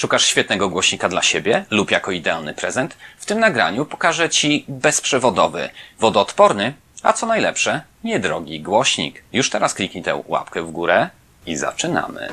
Szukasz świetnego głośnika dla siebie lub jako idealny prezent? W tym nagraniu pokażę Ci bezprzewodowy, wodoodporny, a co najlepsze, niedrogi głośnik. Już teraz kliknij tę łapkę w górę i zaczynamy.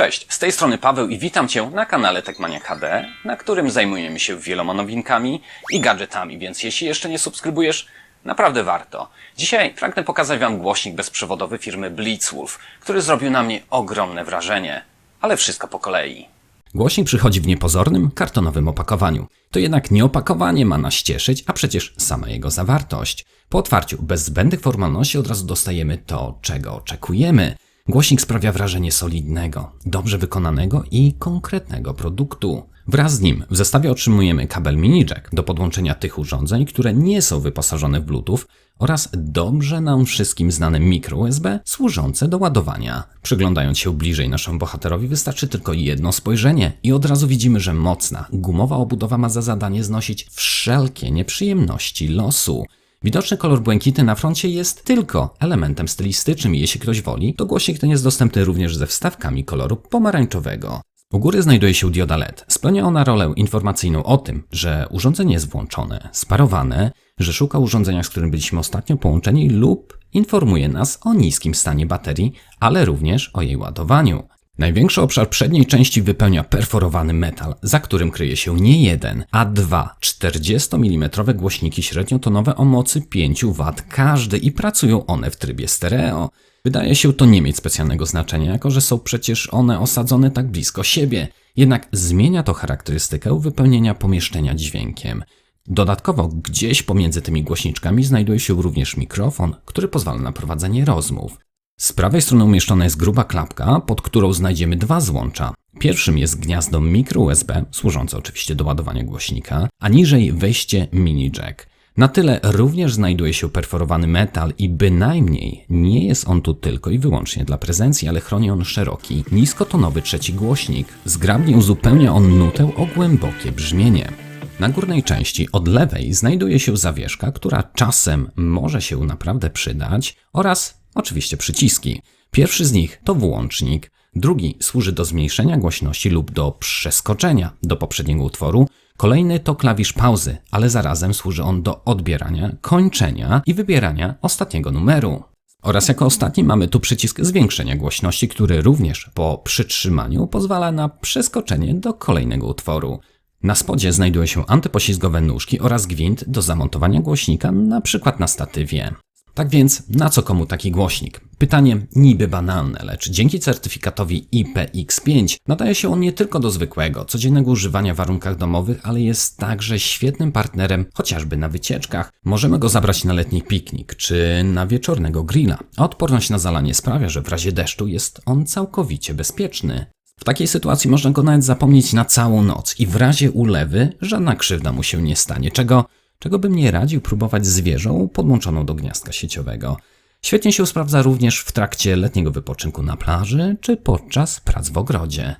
Cześć, z tej strony Paweł i witam Cię na kanale Techmania HD, na którym zajmujemy się wieloma nowinkami i gadżetami, więc jeśli jeszcze nie subskrybujesz, naprawdę warto. Dzisiaj pragnę pokazać Wam głośnik bezprzewodowy firmy Blitzwolf, który zrobił na mnie ogromne wrażenie. Ale wszystko po kolei. Głośnik przychodzi w niepozornym, kartonowym opakowaniu. To jednak nie opakowanie ma nas cieszyć, a przecież sama jego zawartość. Po otwarciu, bez zbędnych formalności, od razu dostajemy to, czego oczekujemy. Głośnik sprawia wrażenie solidnego, dobrze wykonanego i konkretnego produktu. Wraz z nim w zestawie otrzymujemy kabel mini jack do podłączenia tych urządzeń, które nie są wyposażone w Bluetooth oraz dobrze nam wszystkim znane mikro USB służące do ładowania. Przyglądając się bliżej naszemu bohaterowi wystarczy tylko jedno spojrzenie i od razu widzimy, że mocna, gumowa obudowa ma za zadanie znosić wszelkie nieprzyjemności losu. Widoczny kolor błękity na froncie jest tylko elementem stylistycznym i jeśli ktoś woli, to głośnik ten jest dostępny również ze wstawkami koloru pomarańczowego. U góry znajduje się dioda LED. Spełnia ona rolę informacyjną o tym, że urządzenie jest włączone, sparowane, że szuka urządzenia, z którym byliśmy ostatnio połączeni lub informuje nas o niskim stanie baterii, ale również o jej ładowaniu. Największy obszar przedniej części wypełnia perforowany metal, za którym kryje się nie jeden, a dwa 40 mm głośniki średniotonowe o mocy 5 W każdy i pracują one w trybie stereo. Wydaje się to nie mieć specjalnego znaczenia, jako że są przecież one osadzone tak blisko siebie. Jednak zmienia to charakterystykę wypełnienia pomieszczenia dźwiękiem. Dodatkowo gdzieś pomiędzy tymi głośniczkami znajduje się również mikrofon, który pozwala na prowadzenie rozmów. Z prawej strony umieszczona jest gruba klapka, pod którą znajdziemy dwa złącza. Pierwszym jest gniazdo mikro USB, służące oczywiście do ładowania głośnika, a niżej wejście mini jack. Na tyle również znajduje się perforowany metal i bynajmniej nie jest on tu tylko i wyłącznie dla prezencji, ale chroni on szeroki, niskotonowy trzeci głośnik. Zgrabnie uzupełnia on nutę o głębokie brzmienie. Na górnej części od lewej znajduje się zawieszka, która czasem może się naprawdę przydać oraz oczywiście przyciski. Pierwszy z nich to włącznik, drugi służy do zmniejszenia głośności lub do przeskoczenia do poprzedniego utworu, kolejny to klawisz pauzy, ale zarazem służy on do odbierania, kończenia i wybierania ostatniego numeru. Oraz jako ostatni mamy tu przycisk zwiększenia głośności, który również po przytrzymaniu pozwala na przeskoczenie do kolejnego utworu. Na spodzie znajdują się antypoślizgowe nóżki oraz gwint do zamontowania głośnika, na przykład na statywie. Tak więc, na co komu taki głośnik? Pytanie niby banalne, lecz dzięki certyfikatowi IPX5 nadaje się on nie tylko do zwykłego, codziennego używania w warunkach domowych, ale jest także świetnym partnerem chociażby na wycieczkach. Możemy go zabrać na letni piknik czy na wieczornego grilla. Odporność na zalanie sprawia, że w razie deszczu jest on całkowicie bezpieczny. W takiej sytuacji można go nawet zapomnieć na całą noc i w razie ulewy żadna krzywda mu się nie stanie, czego, czego bym nie radził próbować z wieżą podłączoną do gniazdka sieciowego. Świetnie się sprawdza również w trakcie letniego wypoczynku na plaży czy podczas prac w ogrodzie.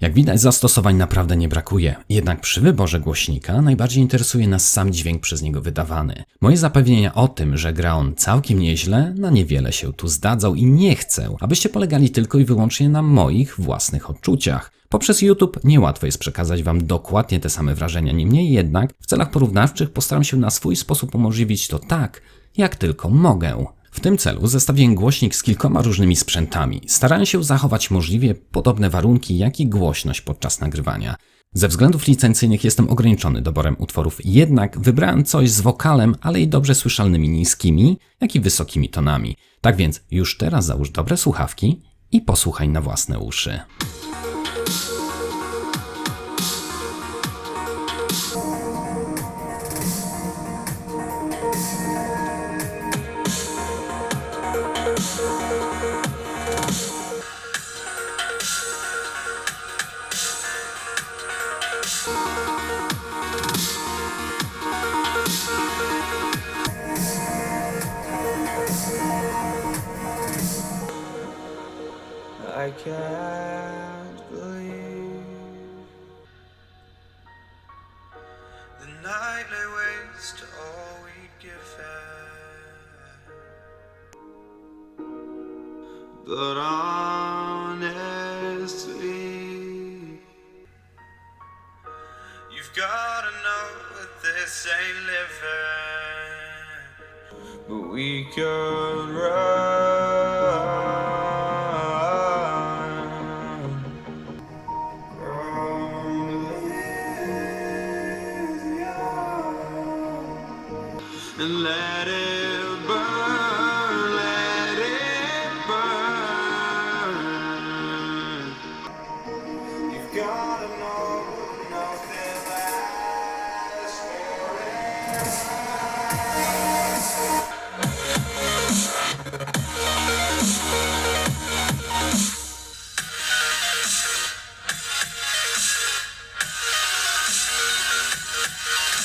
Jak widać, zastosowań naprawdę nie brakuje, jednak przy wyborze głośnika najbardziej interesuje nas sam dźwięk przez niego wydawany. Moje zapewnienia o tym, że gra on całkiem nieźle, na niewiele się tu zdadzą i nie chcę, abyście polegali tylko i wyłącznie na moich własnych odczuciach. Poprzez YouTube niełatwo jest przekazać Wam dokładnie te same wrażenia, niemniej jednak w celach porównawczych postaram się na swój sposób umożliwić to tak, jak tylko mogę. W tym celu zestawiłem głośnik z kilkoma różnymi sprzętami, starając się zachować możliwie podobne warunki, jak i głośność podczas nagrywania. Ze względów licencyjnych jestem ograniczony doborem utworów, jednak wybrałem coś z wokalem, ale i dobrze słyszalnymi niskimi, jak i wysokimi tonami. Tak więc już teraz załóż dobre słuchawki i posłuchaj na własne uszy. I can't believe the night nightly waste all we'd given. But honestly, you've gotta know that this ain't living. But we could run I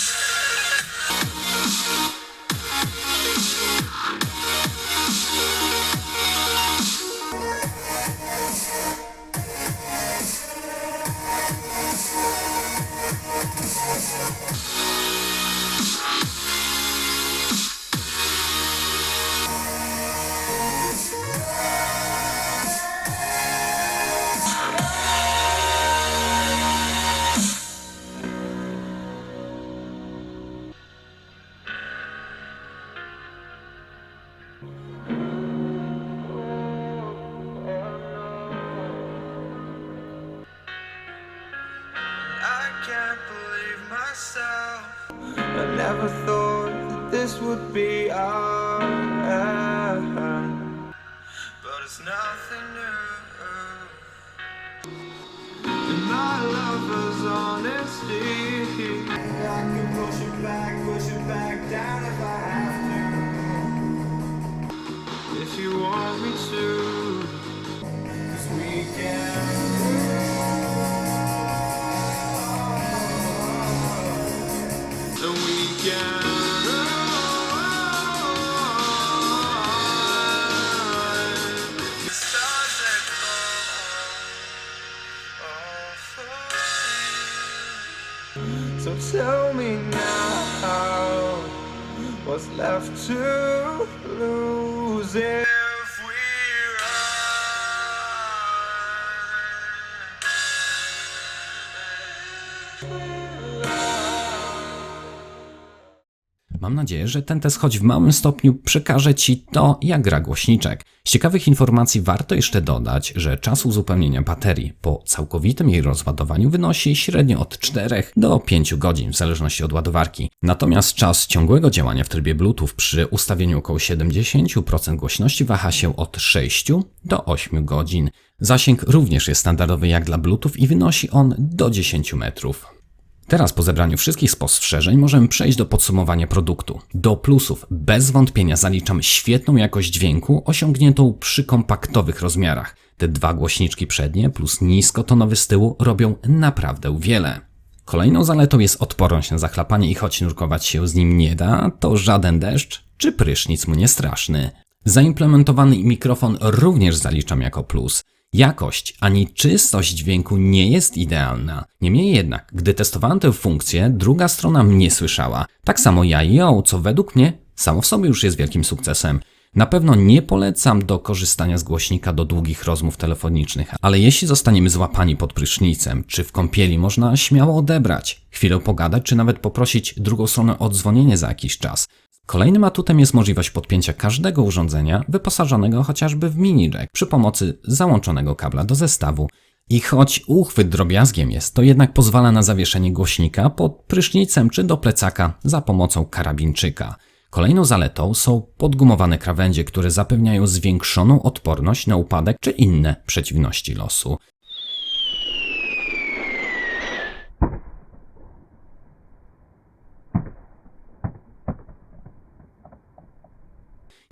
myself. I never thought that this would be our end. But it's nothing new. And my lover's honesty. I can push it back, push it back down if I have to. If you want me to. We So tell me now, what's left to lose if Mam nadzieję, że ten test choć w małym stopniu przekaże Ci to, jak gra głośniczek. Z ciekawych informacji warto jeszcze dodać, że czas uzupełnienia baterii po całkowitym jej rozładowaniu wynosi średnio od 4 do 5 godzin w zależności od ładowarki. Natomiast czas ciągłego działania w trybie Bluetooth przy ustawieniu około 70% głośności waha się od 6 do 8 godzin. Zasięg również jest standardowy jak dla Bluetooth i wynosi on do 10 metrów. Teraz po zebraniu wszystkich spostrzeżeń możemy przejść do podsumowania produktu. Do plusów bez wątpienia zaliczam świetną jakość dźwięku osiągniętą przy kompaktowych rozmiarach. Te dwa głośniczki przednie plus niskotonowy z tyłu robią naprawdę wiele. Kolejną zaletą jest odporność na zachlapanie i choć nurkować się z nim nie da, to żaden deszcz czy prysznic mu nie straszny. Zaimplementowany mikrofon również zaliczam jako plus. Jakość ani czystość dźwięku nie jest idealna. Niemniej jednak, gdy testowałem tę funkcję, druga strona mnie słyszała. Tak samo ja ją, co według mnie samo w sobie już jest wielkim sukcesem. Na pewno nie polecam do korzystania z głośnika do długich rozmów telefonicznych, ale jeśli zostaniemy złapani pod prysznicem czy w kąpieli, można śmiało odebrać, chwilę pogadać, czy nawet poprosić drugą stronę o dzwonienie za jakiś czas. Kolejnym atutem jest możliwość podpięcia każdego urządzenia wyposażonego chociażby w mini jack przy pomocy załączonego kabla do zestawu. I choć uchwyt drobiazgiem jest, to jednak pozwala na zawieszenie głośnika pod prysznicem czy do plecaka za pomocą karabinczyka. Kolejną zaletą są podgumowane krawędzie, które zapewniają zwiększoną odporność na upadek czy inne przeciwności losu.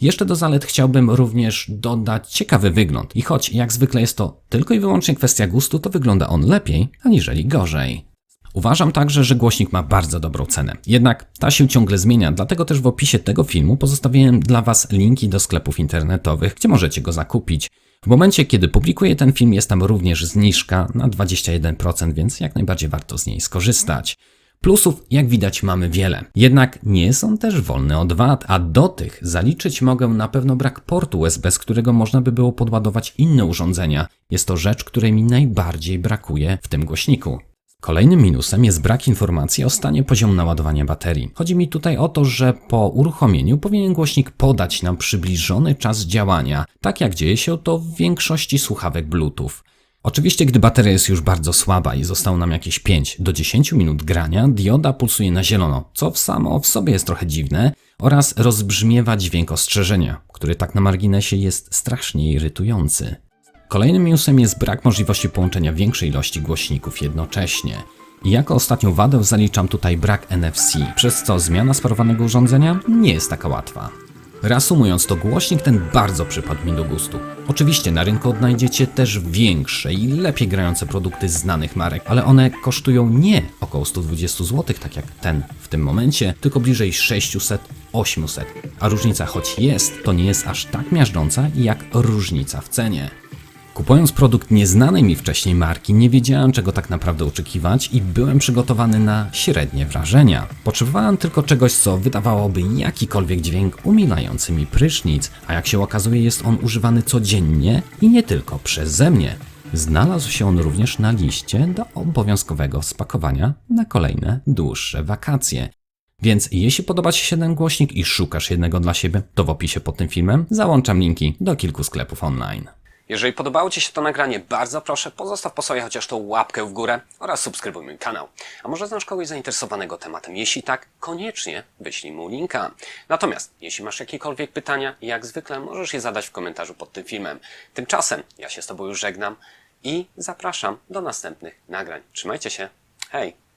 Jeszcze do zalet chciałbym również dodać ciekawy wygląd. I choć jak zwykle jest to tylko i wyłącznie kwestia gustu, to wygląda on lepiej, aniżeli gorzej. Uważam także, że głośnik ma bardzo dobrą cenę. Jednak ta się ciągle zmienia, dlatego też w opisie tego filmu pozostawiłem dla Was linki do sklepów internetowych, gdzie możecie go zakupić. W momencie, kiedy publikuję ten film, jest tam również zniżka na 21%, więc jak najbardziej warto z niej skorzystać. Plusów, jak widać, mamy wiele. Jednak nie są też wolne od wad, a do tych zaliczyć mogę na pewno brak portu USB, z którego można by było podładować inne urządzenia. Jest to rzecz, której mi najbardziej brakuje w tym głośniku. Kolejnym minusem jest brak informacji o stanie poziomu naładowania baterii. Chodzi mi tutaj o to, że po uruchomieniu powinien głośnik podać nam przybliżony czas działania, tak jak dzieje się to w większości słuchawek Bluetooth. Oczywiście, gdy bateria jest już bardzo słaba i zostało nam jakieś 5 do 10 minut grania, dioda pulsuje na zielono, co w samo w sobie jest trochę dziwne, oraz rozbrzmiewa dźwięk ostrzeżenia, który tak na marginesie jest strasznie irytujący. Kolejnym minusem jest brak możliwości połączenia większej ilości głośników jednocześnie. I jako ostatnią wadę zaliczam tutaj brak NFC, przez co zmiana sparowanego urządzenia nie jest taka łatwa. Reasumując, to głośnik ten bardzo przypadł mi do gustu. Oczywiście na rynku odnajdziecie też większe i lepiej grające produkty znanych marek, ale one kosztują nie około 120 zł, tak jak ten w tym momencie, tylko bliżej 600-800. A różnica choć jest, to nie jest aż tak miażdżąca jak różnica w cenie. Kupując produkt nieznanej mi wcześniej marki, nie wiedziałem czego tak naprawdę oczekiwać i byłem przygotowany na średnie wrażenia. Potrzebowałem tylko czegoś, co wydawałoby jakikolwiek dźwięk umilający mi prysznic, a jak się okazuje jest on używany codziennie i nie tylko przeze mnie. Znalazł się on również na liście do obowiązkowego spakowania na kolejne dłuższe wakacje. Więc jeśli podoba Ci się ten głośnik i szukasz jednego dla siebie, to w opisie pod tym filmem załączam linki do kilku sklepów online. Jeżeli podobało Ci się to nagranie, bardzo proszę pozostaw po sobie chociaż tą łapkę w górę oraz subskrybuj mój kanał. A może znasz kogoś zainteresowanego tematem? Jeśli tak, koniecznie wyślij mu linka. Natomiast jeśli masz jakiekolwiek pytania, jak zwykle możesz je zadać w komentarzu pod tym filmem. Tymczasem ja się z Tobą już żegnam i zapraszam do następnych nagrań. Trzymajcie się. Hej!